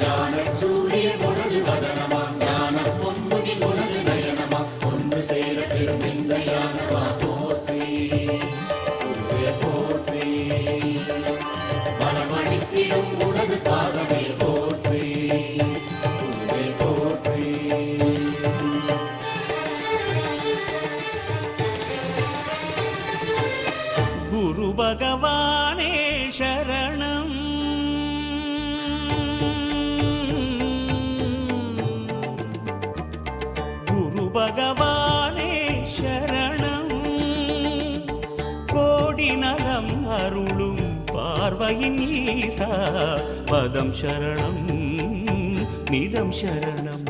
ஞான சூரிய உனது வதனமா ஞான பொன்முகி உனது நயனமா ஒன்று சேர பெரும் இந்த யானமா போற்றி போற்றி. மனமணித்திடும் உனது பாதமே போற்றி. போற்றி. குரு பகவானே சரண பகவானே சரணம். கோடி நலம் அருளும் பார்வையின் ஈசா பதம் சரணம் நிதம் சரணம்.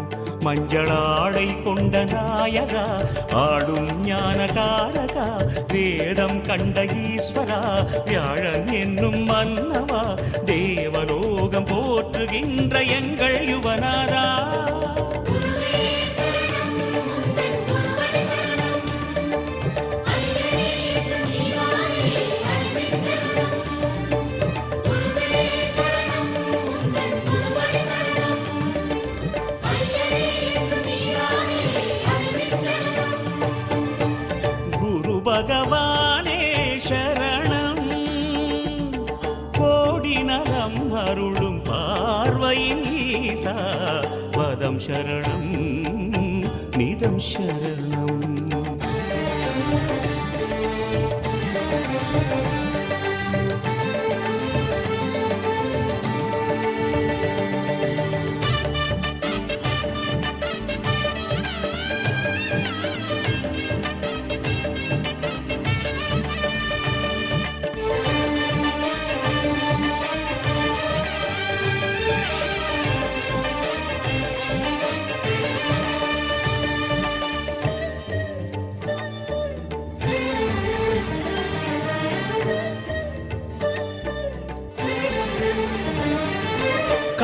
மஞ்சளாடை கொண்ட நாயகா ஆடும் ஞானகாரகா வேதம் கண்ட ஈஸ்வரா வியாழன் என்னும் மன்னவா பகவானே சரணம். கோடி நலம் அருளும் பார்வையின் ஈசா பதம் சரணம் நிதம் சரணம்.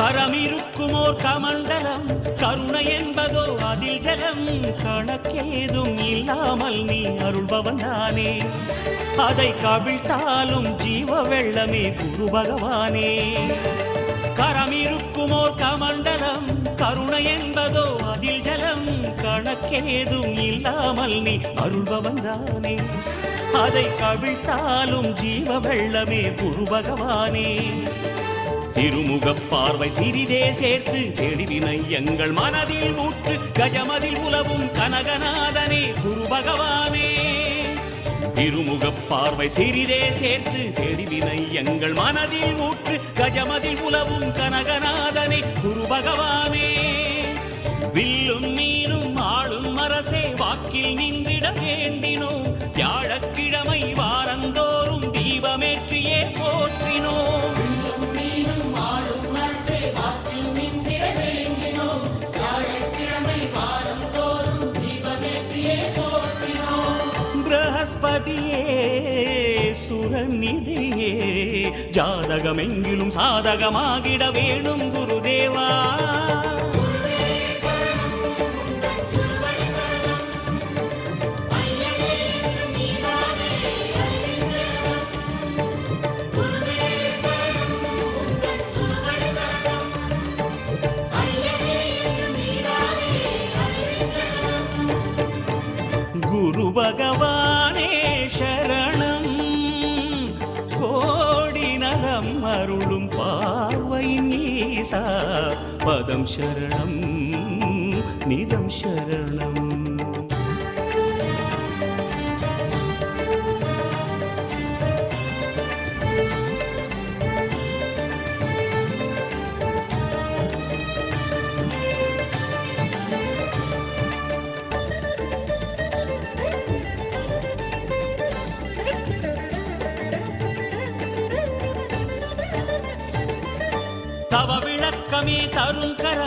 கரமிருக்குமோர் கமண்டலம் கருணை என்பதோ அதில் ஜலம். கணக்கேதும் இல்லாமல் நீ அருள்பவன் தானே. அதை கவிழ்த்தாலும் ஜீவ வெள்ளமே குரு பகவானே. கரமிருக்குமோர் கமண்டலம் கருணை என்பதோ அதில் ஜலம். கணக்கேதும் இல்லாமல் நீ அருள்பவன் தானே. அதை கவிழ்த்தாலும் ஜீவ வெள்ளமே குரு பகவானே. இருமுகப் பார்வை சிறிதே சேர்த்து தெளிவினை எங்கள் மனதில் ஊற்று கஜமதில் உலவும் கனகநாதனே குரு பகவானே. இருமுகப் பார்வை சிறிதே சேர்த்து தெளிவினை எங்கள் மனதில் ஊற்று கஜமதில் உலவும் கனகநாதனே குரு பகவானே. வில்லும் மீனும் ஆளும் அரசே வாக்கில் நின்றிட வேண்டினோம் வியாழக்கிழமை வாரந்தோறும் தீபமேற்றியே போற்றினோம். சுரநிதியே ஜாதகம் எங்கிலும் சாதகமாகிட வேணும் குருதேவா. குரு பகவான் சரணம். கோடி நலம் அருளும் பார்வை நீசா. பதம் சரணம் நிதம் சரணம். தவ விளக்கமே தரும் கர